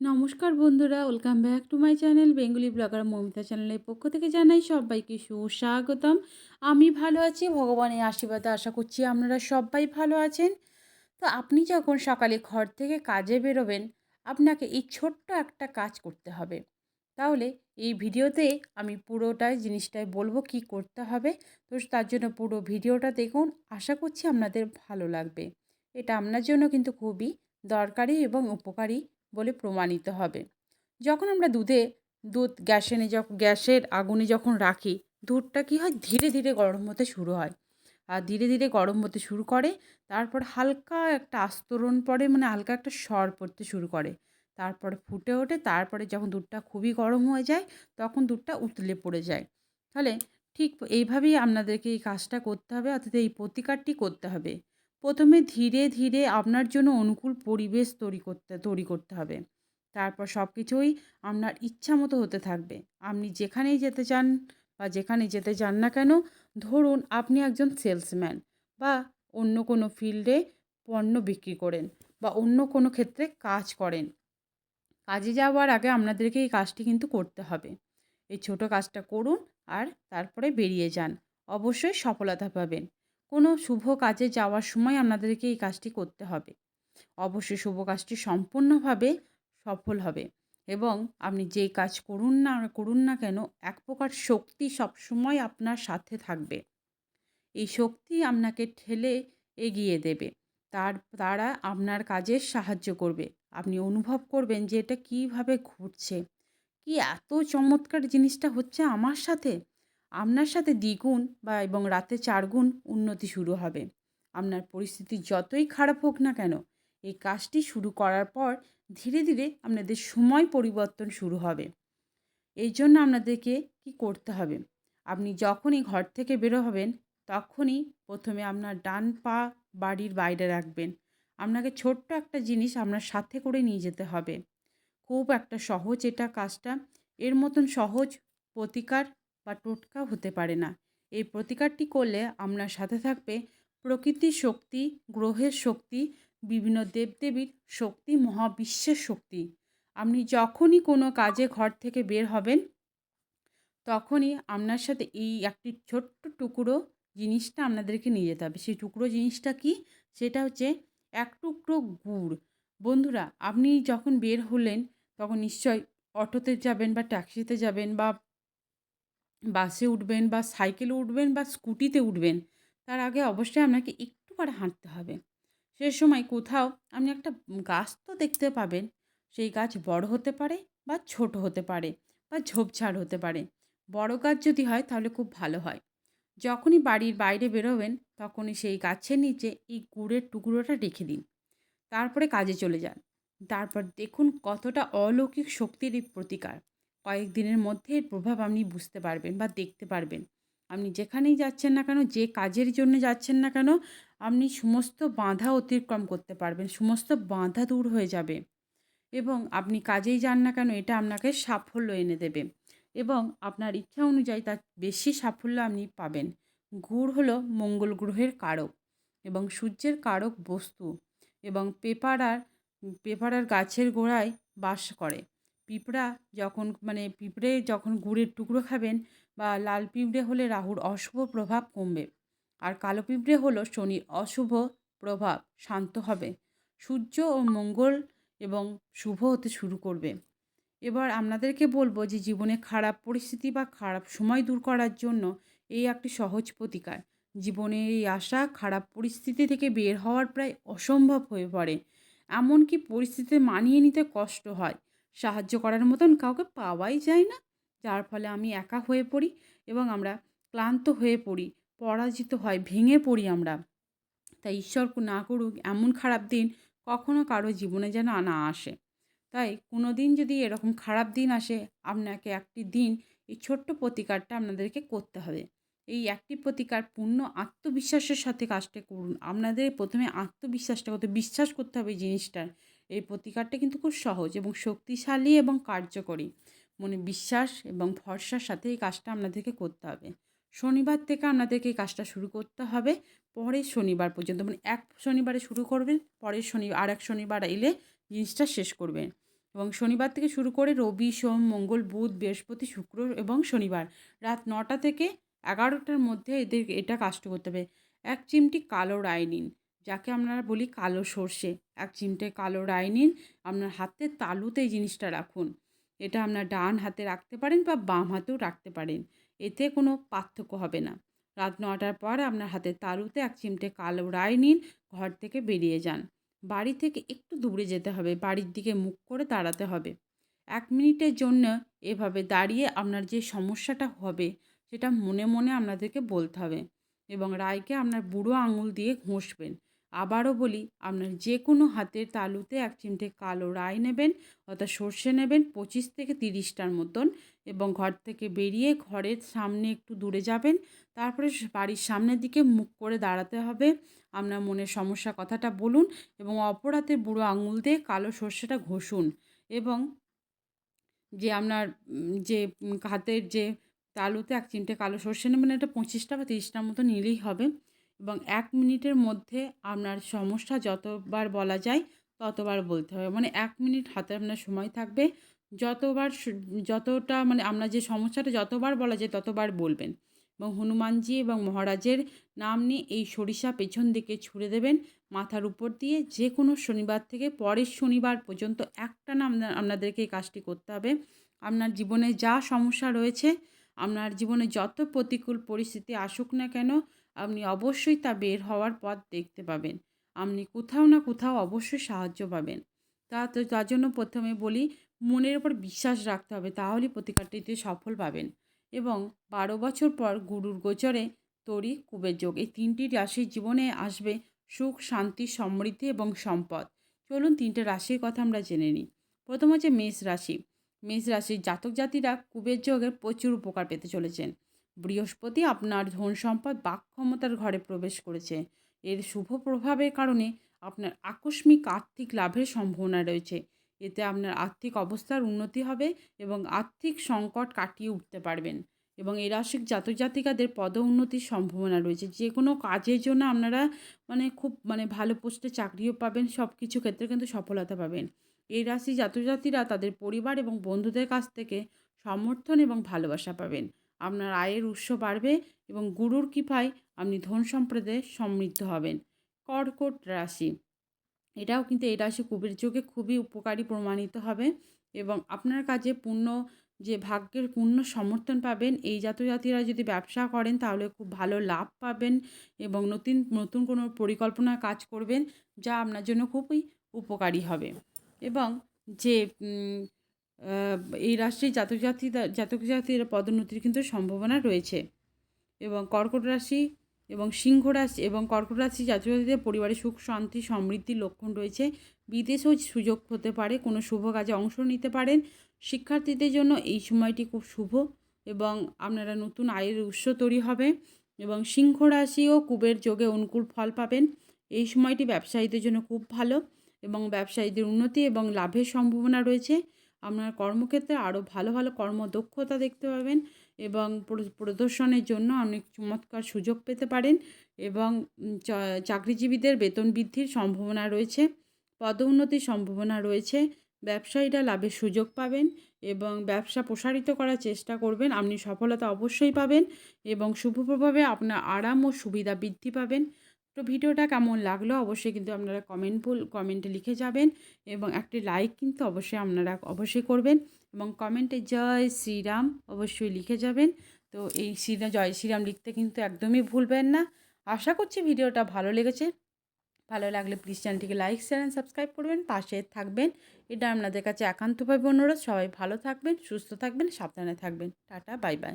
নমস্কার বন্ধুরা, welcome back to my channel Bengali blogger Mamita চ্যানেলের পক্ষ থেকে জানাই সবাইকে সুস্বাগতম। আমি ভালো আছি, ভগবানের আশীর্বাদে আশা করছি আপনারা সবাই ভালো আছেন। তো আপনি যখন সকালে ঘর থেকে কাজে বেরোবেন, আপনাকে এই ছোট্ট একটা কাজ করতে হবে। তাহলে এই ভিডিওতে আমি পুরোটাই, জিনিসটাই বলব কি করতে হবে। তো তার জন্য পুরো ভিডিওটা দেখুন, আশা করছি আপনাদের ভালো লাগবে। এটা আপনার জন্য কিন্তু খুবই দরকারি এবং উপকারী। বলে প্রমাণিত হবে। যখন আমরা দুধে, দুধ গ্যাসে যখন গ্যাসের আগুনে যখন রাখি, দুধটা কী হয়? ধীরে ধীরে গরম হতে শুরু হয়। আর ধীরে ধীরে গরম হতে শুরু করে, তারপর হালকা একটা আস্তরণ পড়ে মানে হালকা একটা স্বর পড়তে শুরু করে। তারপরে ফুটে ওঠে, তারপরে যখন দুধটা খুবই গরম হয়ে যায়, তখন দুধটা উতলে পড়ে যায়। তাহলে ঠিক এইভাবেই আপনাদেরকে এই কাজটা করতে হবে, অর্থাৎ এই প্রতিকারটি করতে হবে। প্রথমে ধীরে ধীরে আপনার জন্য অনুকূল পরিবেশ তৈরি করতে তৈরি করতে হবে। তারপর সব কিছুই আপনার ইচ্ছা মতো হতে থাকবে। আপনি যেখানেই যেতে চান বা যেখানে যেতে চান না কেন, ধরুন আপনি একজন সেলসম্যান বা অন্য কোনো ফিল্ডে পণ্য বিক্রি করেন বা অন্য কোনো ক্ষেত্রে কাজ করেন। কাজে যাওয়ার আগে আপনাদেরকে এই কাজটি কিন্তু করতে হবে। এই ছোট কাজটা করুন আর তারপরে বেরিয়ে যান। অবশ্যই সফলতা পাবেন। কোনো শুভ কাজে যাওয়ার সময় আপনাদেরকে এই কাজটি করতে হবে। অবশ্যই শুভ কাজটি সম্পূর্ণভাবে সফল হবে এবং আপনি যেই কাজ করুন না করুন না কেন, এক প্রকার শক্তি সবসময় আপনার সাথে থাকবে। এই শক্তি আপনাকে ঠেলে এগিয়ে দেবে। তার, তারা আপনার কাজে সাহায্য করবে। আপনি অনুভব করবেন যে এটা কীভাবে ঘটছে, কি এত চমৎকার জিনিসটা হচ্ছে আমার সাথে। আপনার সাথে দ্বিগুণ বা এবং রাতে চারগুণ উন্নতি শুরু হবে। আপনার পরিস্থিতি যতই খারাপ হোক না কেন, এই কাজটি শুরু করার পর ধীরে ধীরে আপনাদের সময় পরিবর্তন শুরু হবে। এই জন্য আপনাদেরকে কি করতে হবে? আপনি যখনই ঘর থেকে বেরো হবেন, তখনই প্রথমে আপনার ডান পা বাড়ির বাইরে রাখবেন। আপনাকে ছোট্ট একটা জিনিস আপনার সাথে করে নিয়ে যেতে হবে। খুব একটা সহজ এটা কাজটা। এর মতন সহজ প্রতিকার বা টোটকা হতে পারে না। এই প্রতিকারটি করলে আপনার সাথে থাকবে প্রকৃতির শক্তি, গ্রহের শক্তি, বিভিন্ন দেবদেবীর শক্তি, মহাবিশ্বের শক্তি। আপনি যখনই কোনো কাজে ঘর থেকে বের হবেন, তখনই আপনার সাথে এই একটি ছোট্ট টুকরো জিনিসটা আপনাদেরকে নিয়ে যেতে হবে। সেই টুকরো জিনিসটা কি? সেটা হচ্ছে এক টুকরো গুড়। বন্ধুরা, আপনি যখন বের হলেন, তখন নিশ্চয় অটোতে যাবেন বা ট্যাক্সিতে যাবেন বা বাসে উঠবেন বা সাইকেলে উঠবেন বা স্কুটিতে উঠবেন, তার আগে অবশ্যই আপনাকে একটু করে হাঁটতে হবে। সে সময় কোথাও আপনি একটা গাছ তো দেখতে পাবেন, সেই গাছ বড় হতে পারে বা ছোট হতে পারে বা ঝোপঝাড় হতে পারে। বড় গাছ যদি হয় তাহলে খুব ভালো হয়। যখনই বাড়ির বাইরে বেরোবেন, তখনই সেই গাছের নিচে এই গুড়ের টুকরোটা রেখে দিন। তারপরে কাজে চলে যান। তারপর দেখুন কতটা অলৌকিক শক্তির এই প্রতিকার। কয়েকদিনের মধ্যে এর প্রভাব আপনি বুঝতে পারবেন বা দেখতে পারবেন। আপনি যেখানেই যাচ্ছেন না কেন, যে কাজের জন্য যাচ্ছেন না কেন, আপনি সমস্ত বাধা অতিক্রম করতে পারবেন, সমস্ত বাধা দূর হয়ে যাবে এবং আপনি কাজেই যান না কেন, এটা আপনাকে সাফল্য এনে দেবে এবং আপনার ইচ্ছা অনুযায়ী তার বেশি সাফল্য আপনি পাবেন। গুড় হলো মঙ্গল গ্রহের কারক এবং সূর্যের কারক বস্তু এবং পেপারার পেপারার গাছের গোড়ায় বাস করে। পিঁপড়া যখন মানে পিঁপড়ে যখন গুড়ের টুকরো খাবেন বা লাল পিঁপড়ে হলে রাহুর অশুভ প্রভাব কমবে। আর কালো পিঁপড়ে হলো শনির অশুভ প্রভাব, শান্ত হবে। সূর্য ও মঙ্গল এবং শুভ হতে শুরু করবে। এবার আপনাদেরকে বলব যে জীবনে খারাপ পরিস্থিতি বা খারাপ সময় দূর করার জন্য এই একটি সহজ প্রতিকার। জীবনে এই আশা খারাপ পরিস্থিতি থেকে বের হওয়ার প্রায় অসম্ভব হয়ে পড়ে। এমনকি পরিস্থিতি মানিয়ে নিতে কষ্ট হয়। সাহায্য করার মতন কাউকে পাওয়াই যায় না। যার ফলে আমি একা হয়ে পড়ি এবং আমরা ক্লান্ত হয়ে পড়ি, পরাজিত হয়, ভেঙে পড়ি আমরা। তাই ঈশ্বর না করুক এমন খারাপ দিন কখনো কারও জীবনে যেন না আসে। তাই কোনো দিন যদি এরকম খারাপ দিন আসে, আপনাকে একটি দিন এই ছোট্ট প্রতিকারটা আপনাদেরকে করতে হবে। এই একটি প্রতিকার পূর্ণ আত্মবিশ্বাসের সাথে কাজটা করুন। আপনাদের প্রথমে আত্মবিশ্বাসটা করতে বিশ্বাস করতে হবে জিনিসটার। এই প্রতিকারটা কিন্তু খুব সহজ এবং শক্তিশালী এবং কার্যকরী। মনে বিশ্বাস এবং ভরসার সাথে এই কাজটা আপনাদেরকে করতে হবে। শনিবার থেকে আপনাদেরকে এই কাজটা শুরু করতে হবে পরের শনিবার পর্যন্ত। মানে এক শনিবারে শুরু করবেন, পরের শনি আর এক শনিবার এলে জিনিসটা শেষ করবেন। এবং শনিবার থেকে শুরু করে রবি, সোম, মঙ্গল, বুধ, বৃহস্পতি, শুক্র এবং শনিবার রাত নটা থেকে এগারোটার মধ্যে এদের, এটা কাজটা করতে হবে। এক চিমটি কালো রায় নিন যাকে আমরা বলি কালো সর্ষে। এক চিমটে কালো রাই নিন আপনার হাতের তালুতে এই জিনিসটা রাখুন। এটা আপনার ডান হাতে রাখতে পারেন বা বাম হাতেও রাখতে পারেন। এতে কোনো পার্থক্য হবে না। রাত নটার পর আপনার হাতে তালুতে এক চিমটে কালো রাই নিন ঘর থেকে বেরিয়ে যান। বাড়ি থেকে একটু দূরে যেতে হবে, বাড়ির দিকে মুখ করে দাঁড়াতে হবে। এক মিনিটের জন্য এভাবে দাঁড়িয়ে আপনার যে সমস্যাটা হবে, সেটা মনে মনে আপনাদেরকে বলতে হবে এবং রায়কে আপনার বুড়ো আঙুল দিয়ে ঘষবেন। আবারও বলি, আপনার যে কোনো হাতের তালুতে এক চিমটে কালো রায় নেবেন, অর্থাৎ সর্ষে নেবেন পঁচিশ থেকে তিরিশটার মতন এবং ঘর থেকে বেরিয়ে ঘরের সামনে একটু দূরে যাবেন। তারপরে বাড়ির সামনের দিকে মুখ করে দাঁড়াতে হবে। আপনার মনের সমস্যা কথাটা বলুন এবং অপর হাতে বুড়ো আঙুল দিয়ে কালো সর্ষেটা ঘষুন এবং যে আপনার যে হাতের যে তালুতে এক চিমটে কালো সর্ষে নেবেন, এটা পঁচিশটা বা তিরিশটার মতো নিলেই হবে। এবং এক মিনিটের মধ্যে আপনার সমস্যা যতবার বলা যায় ততবার বলতে হবে। মানে এক মিনিট হাতে আপনার সময় থাকবে। যতবার যতটা মানে আপনার যে সমস্যাটা যতবার বলা যায় ততবার বলবেন। এবং হনুমানজি এবং মহারাজের নাম নিয়ে এই সরিষা পেছন দিকে ছুঁড়ে দেবেন। মাথার উপর দিয়ে যে কোনো শনিবার থেকে পরের শনিবার পর্যন্ত একটা না আপনাদেরকে এই কাজটি করতে হবে। আপনার জীবনে যা সমস্যা রয়েছে, আপনার জীবনে যত প্রতিকূল পরিস্থিতি আসুক না কেন আপনি অবশ্যই তা বের হওয়ার পথ দেখতে পাবেন। আপনি কোথাও না কোথাও অবশ্যই সাহায্য পাবেন। তা তো তার জন্য প্রথমে বলি, মনের ওপর বিশ্বাস রাখতে হবে, তাহলেই প্রতিকারটিতে সফল পাবেন। এবং বারো বছর পর গুরুর গোচরে তরি কুবের যোগ। এই তিনটি রাশির জীবনে আসবে সুখ, শান্তি, সমৃদ্ধি এবং সম্পদ। চলুন তিনটে রাশির কথা আমরা জেনে নিই। প্রথম হচ্ছে মেষ রাশি। মেষ রাশির জাতক জাতিরা কুবের যোগের প্রচুর উপকার পেতে চলেছেন। বৃহস্পতি আপনার ধন সম্পদ বাক ক্ষমতার ঘরে প্রবেশ করেছে। এর শুভ প্রভাবের কারণে আপনার আকস্মিক আর্থিক লাভের সম্ভাবনা রয়েছে। এতে আপনার আর্থিক অবস্থার উন্নতি হবে এবং আর্থিক সংকট কাটিয়ে উঠতে পারবেন। এবং এই রাশিক জাতক জাতিকাদের পদ উন্নতির সম্ভাবনা রয়েছে। যে কোনো কাজের জন্য আপনারা মানে খুব মানে ভালো পোস্টে চাকরিও পাবেন সব কিছু ক্ষেত্রে কিন্তু সফলতা পাবেন। এই রাশি জাতক জাতিরা তাদের পরিবার এবং বন্ধুদের কাছ থেকে সমর্থন এবং ভালোবাসা পাবেন। আপনার আয়ের উৎস বাড়বে এবং গুরুর কৃপায় আপনি ধন সম্পদে সমৃদ্ধ হবেন। কর্কট রাশি, এটাও কিন্তু এই রাশি কুবের যুগে খুবই উপকারী প্রমাণিত হবে এবং আপনার কাজে পূর্ণ যে ভাগ্যের পূর্ণ সমর্থন পাবেন, এই জাতজাতিরা যদি ব্যবসা করেন তাহলে খুব ভালো লাভ পাবেন এবং নতুন নতুন কোনো পরিকল্পনা কাজ করবেন যা আপনার জন্য খুবই উপকারী হবে। এবং যে এই রাশির জাতক জাতি জাতক জাতির পদোন্নতির কিন্তু সম্ভাবনা রয়েছে। এবং কর্কট রাশি এবং সিংহ রাশি এবং কর্কট রাশি জাতক জাতিদের পরিবারে সুখ, শান্তি সমৃদ্ধির লক্ষণ রয়েছে। বিদেশেও সুযোগ হতে পারে, কোনো শুভ কাজে অংশ নিতে পারেন। শিক্ষার্থীদের জন্য এই সময়টি খুব শুভ এবং আপনারা নতুন আয়ের উৎস তৈরি হবে এবং সিংহ রাশি ও কুবের যোগে অনুকূল ফল পাবেন। এই সময়টি ব্যবসায়ীদের জন্য খুব ভালো এবং ব্যবসায়ীদের উন্নতি এবং লাভের সম্ভাবনা রয়েছে। আপনার কর্মক্ষেত্রে আরও ভালো ভালো কর্মদক্ষতা দেখতে পাবেন এবং প্রদর্শনের জন্য অনেক চমৎকার সুযোগ পেতে পারেন এবং চাকরিজীবীদের বেতন বৃদ্ধির সম্ভাবনা রয়েছে, পদোন্নতির সম্ভাবনা রয়েছে, ব্যবসায়ীরা লাভের সুযোগ পাবেন এবং ব্যবসা প্রসারিত করার চেষ্টা করবেন, আপনি সফলতা অবশ্যই পাবেন এবং শুভ প্রভাবে আপনার আরাম ও সুবিধা বৃদ্ধি পাবেন। তো ভিডিওটা কেমন লাগল অবশ্যই কিন্তু আপনারা কমেন্ট কমেন্টে লিখে যাবেন এবং একটি লাইক কিন্তু অবশ্যই আপনারা অবশ্যই করবেন এবং কমেন্টে জয় শ্রীরাম অবশ্যই লিখে যাবেন। তো এই শ্রীরাম, জয় শ্রীরাম লিখতে কিন্তু একদমই ভুলবেন না। আশা করছি ভিডিওটা ভালো লেগেছে। ভালো লাগলে প্লিজ চ্যানেলটিকে লাইক শেয়ার অ্যান্ড সাবস্ক্রাইব করবেন, পাশে থাকবেন। এটা আপনাদের কাছে একান্তভাবে অনুরোধ। সবাই ভালো থাকবেন, সুস্থ থাকবেন, সাবধানে থাকবেন। Tata bye bye